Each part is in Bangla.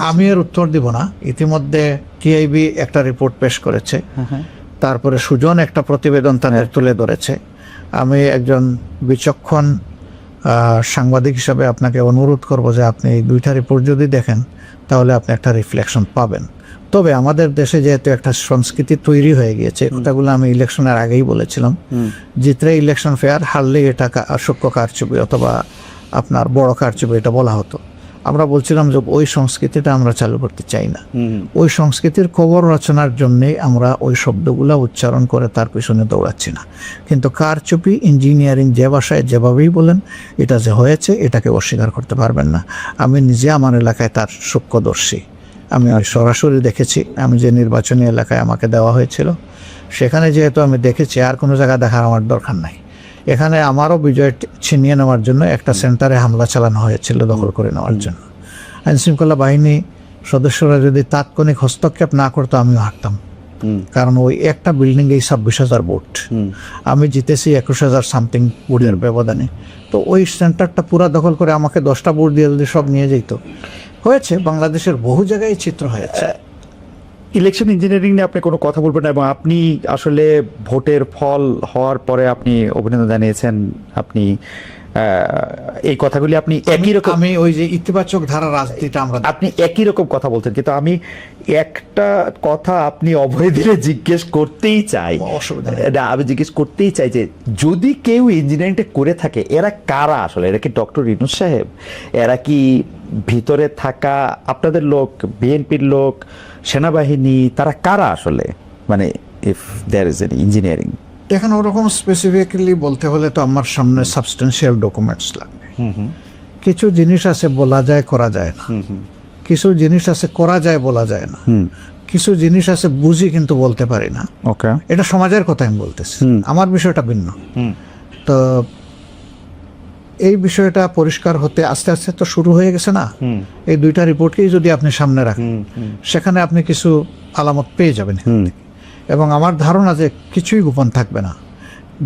আমি এর উত্তর দিব না। ইতিমধ্যে টিআইবি একটা রিপোর্ট পেশ করেছে। তারপরে সুজন একটা প্রতিবেদন তাদের তুলে ধরেছে। আমি একজন বিচক্ষণ সাংবাদিক হিসাবে আপনাকে অনুরোধ করব যে আপনি এই দুইটা রিপোর্ট যদি দেখেন তাহলে আপনি একটা রিফ্লেকশন পাবেন। তবে আমাদের দেশে যেহেতু একটা সংস্কৃতি তৈরি হয়ে গিয়েছে কথাগুলো আমি ইলেকশনের আগেই বলেছিলাম। জিতলে ইলেকশন ফেয়ার হারলে এটা সূক্ষ্ম কারচুপি অথবা আপনার বড় কারচুপি এটা বলা হতো। আমরা বলছিলাম যে ওই সংস্কৃতিটা আমরা চালু করতে চাই না। ওই সংস্কৃতির খবর রচনার জন্যেই আমরা ওই শব্দগুলো উচ্চারণ করে তার পিছনে দৌড়াচ্ছি না। কিন্তু কারচুপি ইঞ্জিনিয়ারিং যে ভাষায় যেভাবেই বলেন এটা যে হয়েছে এটাকে অস্বীকার করতে পারবেন না। আমি নিজে আমার এলাকায় তার সূক্ষ্মদর্শী। আমি সরাসরি দেখেছি আমি যে নির্বাচনী এলাকায় আমাকে দেওয়া হয়েছিল সেখানে যেহেতু আমি দেখেছি আর কোনো জায়গা দেখার আমার দরকার নাই। এখানে আমারও বিজয় ছিনিয়ে নেওয়ার জন্য একটা সেন্টারে হামলা চালানো হয়েছিল দখল করে নেওয়ার জন্য। আইনশৃঙ্খলা বাহিনী সদস্যরা যদি তাৎক্ষণিক হস্তক্ষেপ না করতো আমিও হারতাম কারণ ওই একটা বিল্ডিং এই ছাব্বিশ হাজার ভোট আমি জিতেছি একুশ হাজার সামথিং ভোটের ব্যবধানে। তো ওই সেন্টারটা পুরা দখল করে আমাকে দশটা ভোট দিয়ে যদি সব নিয়ে যেত। হয়েছে বাংলাদেশের বহু জায়গায় চিত্র হয়েছে। ইলেকশন ইঞ্জিনিয়ারিং নিয়ে আপনি কোনো কথা বলবেন না এবং আপনি আসলে ভোটের ফল হওয়ার পরে আপনি অভিনন্দন জানিয়েছেন আপনি এই কথাগুলি আপনি একই রকম আমি ওই যে ইতিবাচক ধারা রাজনীতিটা আমরা আপনি একই রকম কথা বলছেন কিন্তু আমি একটা কথা আপনি অভয় দিলে জিজ্ঞেস করতেই চাই। অসুবিধা। না, আমি জিজ্ঞেস করতেই চাই যে যদি কেউ ইঞ্জিনিয়ারিংটা করে থাকে এরা কারা আসলে? এরা কি ডক্টর রিনুস সাহেব? এরা কি ভিতরে থাকা আপনাদের লোক বিএনপির লোক সেনাবাহিনী তারা কারা আসলে? মানে if there is an engineering দেখেন ওরকম স্পেসিফিক্যালি বলতে হলে তো আমার সামনে সাবস্টেন্সিয়াল ডকুমেন্টস লাগবে। কিছু জিনিস আছে বলা যায় করা যায় না। কিছু জিনিস আছে করা যায় বলা যায় না। কিছু জিনিস আছে বুঝি কিন্তু বলতে পারি না। ওকে এটা সমাজের কথা আমি বলতেছি। আমার বিষয়টা ভিন্ন। তো এই বিষয়টা পরিষ্কার হতে আস্তে আস্তে তো শুরু হয়ে গেছে না। এই দুইটা রিপোর্টকেই যদি আপনি সামনে রাখেন সেখানে আপনি কিছু আলামত পেয়ে যাবেন। এবং আমার ধারণা যে কিছুই গোপন থাকবে না।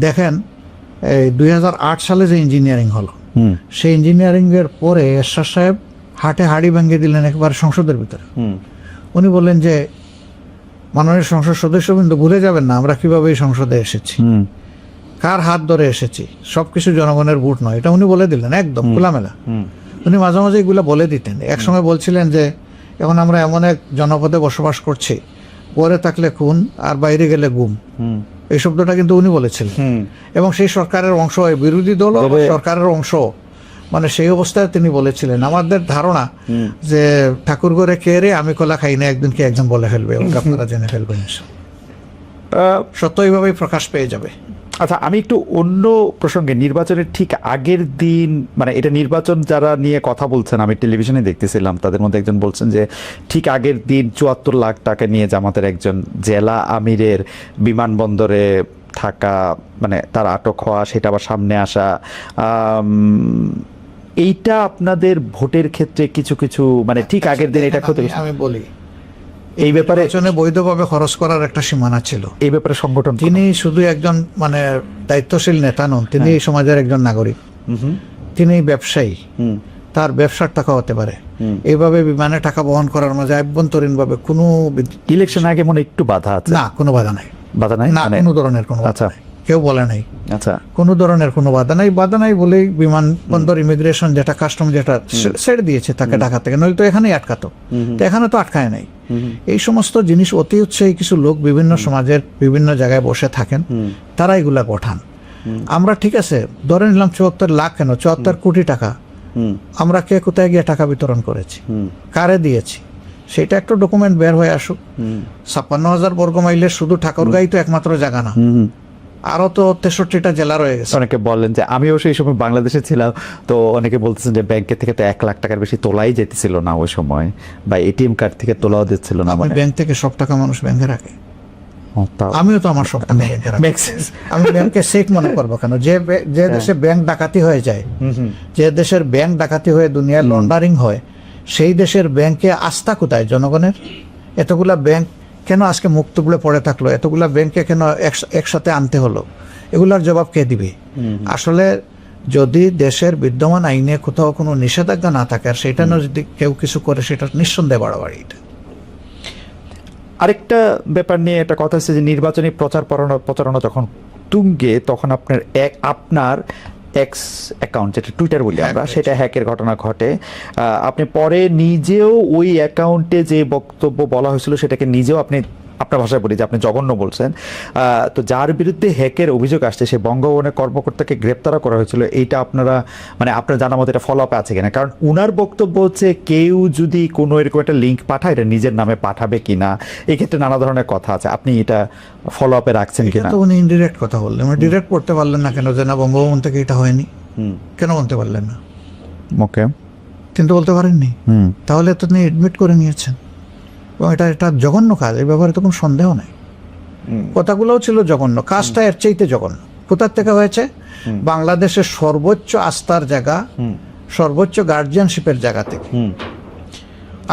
দেখেন এই দুই হাজার আট সালে যে ইঞ্জিনিয়ারিং হলো সেই ইঞ্জিনিয়ারিং এর পরে এরশাদ সাহেব হাটে হাড়ি ভেঙে দিলেন একবার সংসদের ভিতরে। উনি বললেন যে মাননীয় সংসদ সদস্য কিন্তু ভুলে যাবেন না আমরা কীভাবে এই সংসদে এসেছি? কার হাত ধরে এসেছি? সবকিছু জনগণের ভোট নয়। এটা উনি বলে দিলেন একদম খোলামেলা। উনি মাঝে মাঝে এগুলো বলে দিতেন। একসময় বলছিলেন যে এখন আমরা এমন এক জনপদে বসবাস করছি পরে থাকলে খুন আর বাইরে গেলে গুম। এই শব্দটা কিন্তু উনি বলেছিলেন। এবং সেই সরকারের অংশ বিরোধী দল সরকারের অংশ মানে সেই অবস্থায় তিনি বলেছিলেন। আমাদের ধারণা যে ঠাকুর ঘরে কে রে আমি কলা খাই না একদিন কি একজন বলে ফেলবে আপনারা জেনে ফেলবেন সত্য এইভাবেই প্রকাশ পেয়ে যাবে। আচ্ছা আমি একটু অন্য প্রসঙ্গে, নির্বাচনের ঠিক আগের দিন মানে এটা নির্বাচন যারা নিয়ে কথা বলছেন, আমি টেলিভিশনে দেখতেছিলাম, তাদের মধ্যে একজন বলছেন যে, ঠিক আগের দিন চুয়াত্তর লাখ টাকা নিয়ে জামাতের একজন জেলা আমিরের বিমানবন্দরে থাকা মানে তার আটক হওয়া, সেটা আবার সামনে আসা এইটা আপনাদের ভোটের ক্ষেত্রে কিছু কিছু মানে ঠিক আগের দিন এটা ক্ষতি আমি- বলি এই ব্যাপারে পেছনে বৈধভাবে খরচ করার একটা সীমানা ছিল। এই ব্যাপারে সংগঠন তিনি শুধু একজন মানে দায়িত্বশীল নেতা নন তিনি হ্যাঁ। এই সমাজের একজন নাগরিক। তিনি ব্যবসায়ী। তার ব্যবসার টাকা হতে পারে। এইভাবে বিমানে টাকা বহন করার মাঝে অভ্যন্তরীণ ভাবে কোনো ইলেকশন আগে মনে একটু বাধা আছে। না কোনো বাধা নাই। বাধা নাই? না মানে কোনো ধরনের কোনো আচ্ছা। কেউ বলে নাই। আচ্ছা। কোনো ধরনের কোনো বাধা নাই। বাধা নাই বলেই বিমানবন্দর ইমিগ্রেশন যেটা কাস্টম যেটা ছেড়ে দিয়েছে তাকে ঢাকা থেকে। নইলে তো এখানেই আটকাতো। তো এখানে তো আটকায় নাই। এই সমস্ত জিনিস অতি উৎসাহী কিছু লোক বিভিন্ন সমাজের বিভিন্ন জায়গায় বসে থাকেন। তারা এগুলা গঠান। আমরা ঠিক আছে ধরে নিলাম চুয়াত্তর লাখ কেন? চুয়াত্তর কোটি টাকা। আমরা কে কোথায় গিয়ে টাকা বিতরণ করেছি? কারে দিয়েছি? সেটা একটা ডকুমেন্ট বের হয়ে আসুক। ছাপ্পান্ন হাজার বর্গ মাইলের শুধু ঠাকুরগাঁই তো একমাত্র জায়গা না। আরও তো তেষট্টিটা জেলা রয়ে গেছে। অনেকে বলেন যে আমিও সেই সময় বাংলাদেশে ছিলাম তো অনেকে বলতেছেন যে ব্যাংকের থেকে তো এক লাখ টাকার বেশি তোলাই যেতেছিল না ওই সময় বা এটিএম কার্ড থেকে তোলাও দিচ্ছিল না মানে। ব্যাংক থেকে সব টাকা মানুষ ব্যাংকে রাখে। আমিও তো আমার সব টাকা ব্যাংকে রাখি। আমি ব্যাংকে সেফ মনে করব কেন? যে যে দেশে ব্যাংক ডাকাতি হয়ে যায় যে দেশের ব্যাংক ডাকাতি হয়ে দুনিয়ায় লন্ডারিং হয় সেই দেশের ব্যাংকে আস্থা কোথায় জনগণের? এতগুলা ব্যাংক কেন আজকে মুখ তুবলে পড়ে থাকল? এতগুলা ব্যাংকে কেন একস- একসাথে আনতে হলো? এগুলার জবাব কে দিবে? আসলে যদি দেশের বিদ্যমান আইনে কোথাও কোনো নিষেধাজ্ঞা না থাকে আর সেটা না যদি কেউ কিছু করে সেটা নিঃসন্দেহে বাড়াবাড়ি এটা। আরেকটা ব্যাপার নিয়ে একটা কথা হচ্ছে যে নির্বাচনী প্রচার প্রচারণা প্রচারণা যখন তুঙ্গে তখন আপনার এক আপনার এক্স অ্যাকাউন্ট যেটা টুইটার বলি আমরা সেটা হ্যাকের ঘটনা ঘটে। আপনি পরে নিজেও ওই অ্যাকাউন্টে যে বক্তব্য বলা হয়েছিল সেটাকে নিজেও আপনি আপনার ভাষায় বলি যে আপনি জঘন্য বলছেন। তো যার বিরুদ্ধে হ্যাকের অভিযোগ আসছে সে বঙ্গভবনের কর্মকর্তাকে গ্রেপ্তারও করা হয়েছিল। এইটা আপনারা মানে আপনার জানা মতো এটা ফলো আপে আছে কিনা? কারণ উনার বক্তব্য হচ্ছে কেউ যদি কোনো এরকম একটা লিঙ্ক পাঠায় এটা নিজের নামে পাঠাবে কিনা? এই ক্ষেত্রে নানা ধরনের কথা আছে। আপনি এটা ফলো আপে রাখছেন কিনা? তো উনি ইনডিরেক্ট কথা বললেন। মানে ডিরেক্ট করতে পারলেন না কেন যে না বঙ্গভবন থেকে এটা হয়নি। কেন বলতে পারলেন না? ওকে কিন্তু বলতে পারেননি। হুম। তাহলে তো তিনি এডমিট করে নিয়েছেন। এবং এটা এটা জঘন্য কাজ এই ব্যাপারে তো কোনো সন্দেহ নেই। কথাগুলোও ছিল জঘন্য কাজটা এর চাইতে জঘন্য। কোথার থেকে হয়েছে? বাংলাদেশের সর্বোচ্চ আস্থার জায়গা সর্বোচ্চ গার্জিয়ানশিপের জায়গা থেকে।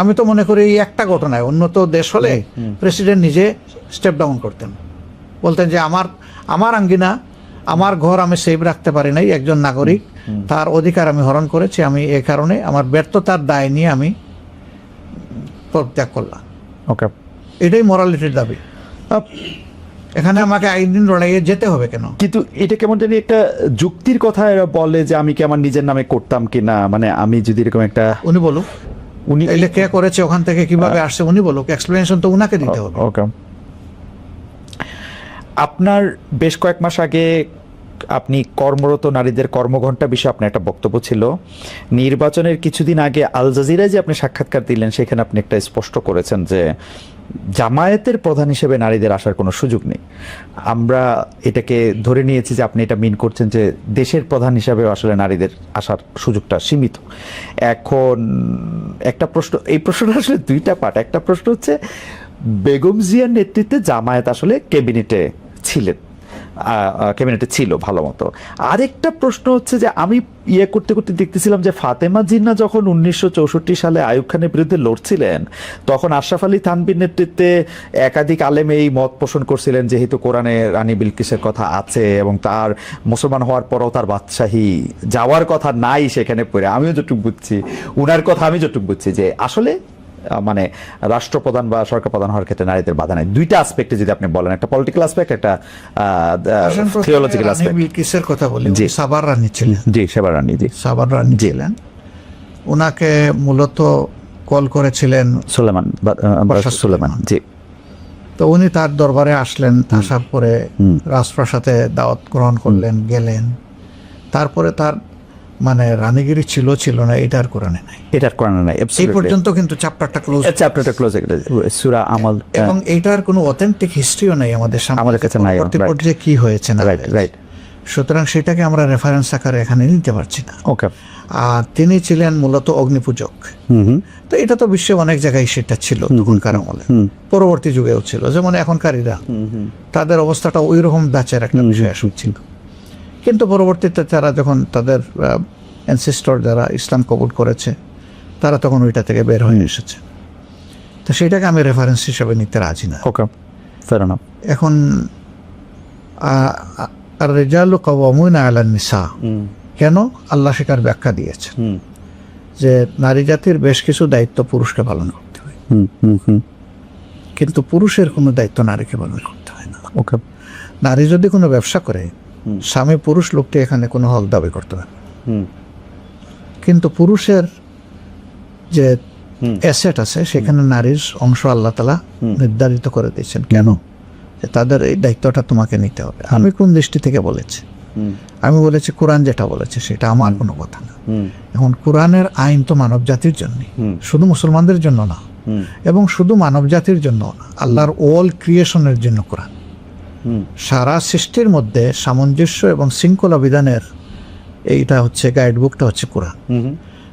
আমি তো মনে করি এই একটা ঘটনায় উন্নত দেশ হলে প্রেসিডেন্ট নিজে স্টেপ ডাউন করতেন। বলতেন যে আমার আমার আঙ্গিনা আমার ঘর আমি সেভ রাখতে পারি নাই একজন নাগরিক তার অধিকার আমি হরণ করেছি আমি এই কারণে আমার ব্যর্থতার দায় নিয়ে আমি পদত্যাগ করলাম। ওকে এটাই মরালিটির দাবি। এখানে আমাকে আইনদিন লড়াইয়ে যেতে হবে কেন? কিন্তু এটা কেমন জানি একটা যুক্তির কথা এরা বলে যে আমি কি আমার নিজের নামে করতাম কি না? মানে আমি যদি এরকম একটা উনি বলুক। উনি এলে কে করেছে ওখান থেকে কীভাবে আসছে উনি বলুক। এক্সপ্লেনেশন তো উনাকে দিতে হবে। ওকে আপনার বেশ কয়েক মাস আগে আপনি কর্মরত নারীদের কর্মঘণ্টা বিষয়ে আপনার একটা বক্তব্য ছিল। নির্বাচনের কিছুদিন আগে আল জাজিরায় যে আপনি সাক্ষাৎকার দিলেন, সেখানে আপনি একটা স্পষ্ট করেছেন যে জামায়াতের প্রধান হিসেবে নারীদের আসার কোনো সুযোগ নেই। আমরা এটাকে ধরে নিয়েছি যে আপনি এটা মিন করছেন যে দেশের প্রধান হিসাবে আসলে নারীদের আসার সুযোগটা সীমিত। এখন একটা প্রশ্ন, এই প্রশ্নটা আসলে দুইটা পার্ট একটা প্রশ্ন হচ্ছে, বেগম জিয়ার নেতৃত্বে জামায়াত আসলে ক্যাবিনেটে ছিলেন। ক্যাবিনেটে ছিল ভালো মতো। আরেকটা প্রশ্ন হচ্ছে যে, আমি ইয়ে করতে করতে দেখতেছিলাম যে, ফাতেমা জিন্না যখন উনিশশো চৌষট্টি সালে আয়ুব খানের বিরুদ্ধে লড়ছিলেন, তখন আশরাফ আলী থানবির নেতৃত্বে একাধিক আলেম এই মত পোষণ করছিলেন, যেহেতু কোরআনে রানী বিলকিসের কথা আছে এবং তার মুসলমান হওয়ার পরও তার বাদশাহী যাওয়ার কথা নাই সেখানে পড়ে। আমিও যতটুকু বুঝছি, উনার কথা আমি যতটুকু বুঝছি যে, আসলে মানে রাষ্ট্রপ্রধান বা সরকার প্রধান হওয়ার ক্ষেত্রে নারীদের বাধা নাই। দুইটা আসপেক্টে যদি আপনি বলেন একটা পলিটিক্যাল আসপেক্ট একটা থিওলজিক্যাল আসপেক্ট বিলকিসের কথা বলি জি। সাবার রানী ছিলেন। জি সেবা রানী জি। সাবার রানী ছিলেন। ওনাকে মূলত কল করেছিলেন সুলেমান সুলেমান জি। তো উনি তার দরবারে আসলেন আসার পরে রাজপ্রাসাদে দাওয়াত গ্রহণ করলেন গেলেন। তারপরে তার মানে রানীগিরি ছিল ছিল না এটার কোরআনে নাই। এটার কোরআন নাই এই পর্যন্ত কিন্তু চ্যাপ্টারটা ক্লোজ চ্যাপ্টারটা ক্লোজ সুরা আমল এবং এইটার কোনো অথেন্টিক হিস্ট্রিও নাই আমাদের সামনে। আমাদের কাছে নাই. পর্যায়ে কি হয়েছে না রাইট রাইট সুতরাং সেটাকে আমরা রেফারেন্স আকারে এখানে নিতে পারছি না। ওকে আর তিনি ছিলেন মূলত অগ্নিপূজক। তো এটা তো বিশ্বে অনেক জায়গায় সেটা ছিল তখনকার আমলে হুম। পরবর্তী যুগেও ছিল। যেমন এখনকারীরা তাদের অবস্থাটা ওই রকম দাচের একটা বিষয় ছিল। কিন্তু পরবর্তীতে তারা যখন তাদের অ্যানসিস্টর যারা ইসলাম কবুল করেছে তারা তখন ওইটা থেকে বের হয়ে এসেছে। তো সেটাকে আমি রেফারেন্স হিসেবে নিতে রাজি না। ওকে এখন আর রেজাল কওয়ামুন আলান নিসা। কেন? আল্লাহ সেটার ব্যাখ্যা দিয়েছে যে নারী জাতির বেশ কিছু দায়িত্ব পুরুষকে পালন করতে হয়। কিন্তু পুরুষের কোনো দায়িত্ব নারীকে পালন করতে হয় না। ওকে নারী যদি কোনো ব্যবসা করে স্বামী পুরুষ লোকটি এখানে কোনো হক দাবি করতে পারে। কিন্তু পুরুষের যে অ্যাসেট আছে সেখানে নারীর অংশ আল্লাহ তালা নির্ধারিত করে দিয়েছেন। কেন? যে তাদের এই দায়িত্বটা তোমাকে নিতে হবে। আমি কোন দৃষ্টি থেকে বলেছি? আমি বলেছি কোরআন যেটা বলেছে সেটা আমার কোনো কথা না। এখন কোরআনের আইন তো মানব জাতির জন্য শুধু মুসলমানদের জন্য না। এবং শুধু মানব জাতির জন্য না আল্লাহর অল ক্রিয়েশনের জন্য কোরআন। সারা সৃষ্টির মধ্যে সামঞ্জস্য এবং শৃঙ্খলা বিধানের এইটা হচ্ছে গাইড বুকটা হচ্ছে কোরআন।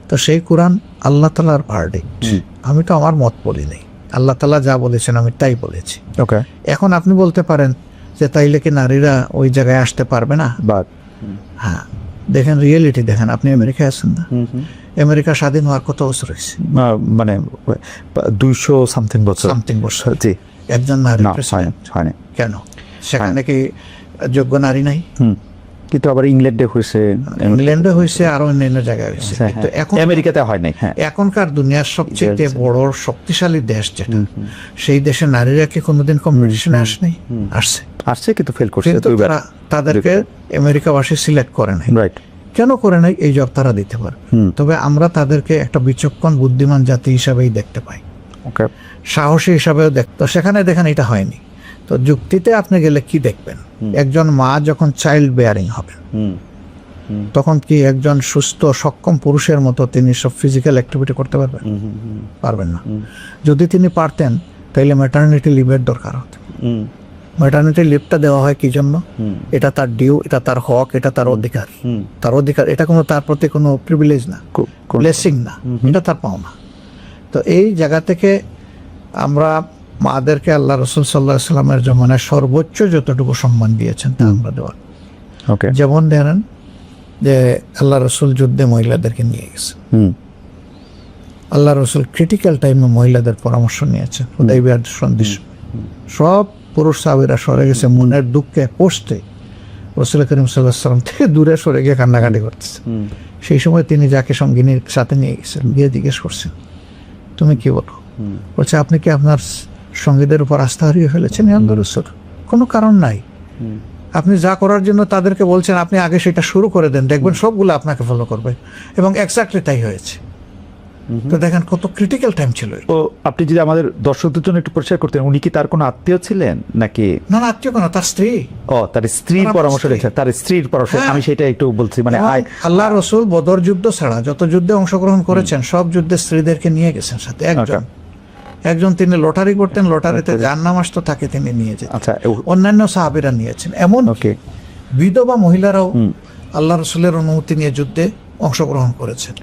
তো সেই কোরআন আল্লাহ তালার ভার্ডিক্ট আমি তো আমার মত বলি নাই আল্লাহ তালা যা বলেছেন আমি তাই বলেছি। ওকে। এখন আপনি বলতে পারেন যে তাইলে কি নারীরা ওই জায়গায় আসতে পারবে না? হ্যাঁ। দেখেন রিয়েলিটি দেখেন আপনি আমেরিকায় আছেন না? আমেরিকা স্বাধীন হওয়ার কত বছর হয়েছে? মানে দুইশো সামথিং বছর। সামথিং বছর। জি। একজন নারী কেন? সেখানে কি যোগ্য নারী নাই। হুম। কিন্তু আবার ইংল্যান্ডে হয়েছে। ইংল্যান্ডে হয়েছে আরও অন্যান্য জায়গায় হয়েছে। হ্যাঁ, কিন্তু হ্যাঁ। এখন আমেরিকাতে হয় নাই হ্যাঁ। এখনকার দুনিয়ার সবচেয়ে বড় শক্তিশালী দেশ যেটা সেই দেশে নারীরা কি কোনোদিন কম্পিটিশনে আসেনি? আসছে। আসছে কিন্তু ফেল করছে তারা তাদেরকে আমেরিকাবাসী সিলেক্ট করে নাই। রাইট কেন করে নাই? এই জব তারা দিতে পারে। তবে আমরা তাদেরকে একটা বিচক্ষণ বুদ্ধিমান জাতি হিসাবেই দেখতে পাই। ওকে সাহসী হিসাবেও দেখ তো সেখানে দেখেন এটা হয়নি। তো যুক্তিতে আপনি গেলে কি দেখবেন? একজন মা যখন চাইল্ড বেয়ারিং হবে তখন কি একজন সুস্থ সক্ষম পুরুষের মতো তিনি সব ফিজিক্যাল অ্যাক্টিভিটি করতে পারবেন? পারবেন না। যদি তিনি পারতেন তাহলে ম্যাটার্নিটি লিভের দরকার হতো। ম্যাটার্নিটি লিভটা দেওয়া হয় কি জন্য? এটা তার ডিউ এটা তার হক এটা তার অধিকার। তার অধিকার এটা কোনো তার প্রতি কোনো প্রিভিলেজ না। ব্লেসিং না। এটা তার পাওনা। তো এই জায়গা থেকে আমরা মাদেরকে আল্লাহ রসুল সাল্লাহ সাল্লামের জমানায় সর্বোচ্চ যতটুকু সম্মান দিয়েছেন তা আমরা দেওয়ার যেমন ধরেন যে আল্লাহ রসুল যুদ্ধে মহিলাদেরকে নিয়ে গেছে। আল্লাহ রসুল ক্রিটিক্যাল টাইমে মহিলাদের পরামর্শ নিয়েছেন। উদয়বিহার সন্দেশ। সব পুরুষ সাহাবিরা সরে গেছে মনের দুঃখে পৌঁছতে রসুল করিম সাল্লাহ সাল্লাম থেকে দূরে সরে গিয়ে কান্নাকাটি করতেছে। সেই সময় তিনি যাকে সঙ্গিনীর সাথে নিয়ে গেছেন গিয়ে জিজ্ঞেস করছেন তুমি কি বলো? বলছে আপনি কি আপনার সঙ্গীদের উপর আস্থা হারিয়ে ফেলেছেন আন্দর কোনো কারণ নাই। আপনি যা করার জন্য তাদেরকে বলছেন আপনি আগে সেটা শুরু করে দেন দেখবেন সবগুলো আপনাকে ফলো করবে। এবং এক্স্যাক্টলি তাই হয়েছে। তো দেখেন কত ক্রিটিক্যাল টাইম ছিল আপনি যদি আমাদের দর্শকদের জন্য একটু পরিষ্কার করতেন উনি কি তার কোনো আত্মীয় ছিলেন নাকি? না না আত্মীয় কেন তার স্ত্রী। ও তার স্ত্রীর পরামর্শ। রেখে তার স্ত্রীর পরামর্শ হ্যাঁ। আমি সেটা একটু বলছি মানে আল্লাহ রসুল বদর যুদ্ধ ছাড়া যত যুদ্ধে অংশগ্রহণ করেছেন সব যুদ্ধে স্ত্রীদেরকে নিয়ে গেছেন সাথে একজন। একজন তিনি লটারি করতেন লটারিতে যার নাম আসতো তাকে তিনি নিয়ে যেতেন। আচ্ছা অন্যান্য সাহাবিরা নিয়েছেন। এমন বিধবা মহিলারাও আল্লাহ রসুলের অনুমতি নিয়ে যুদ্ধে অংশগ্রহণ করেছেন।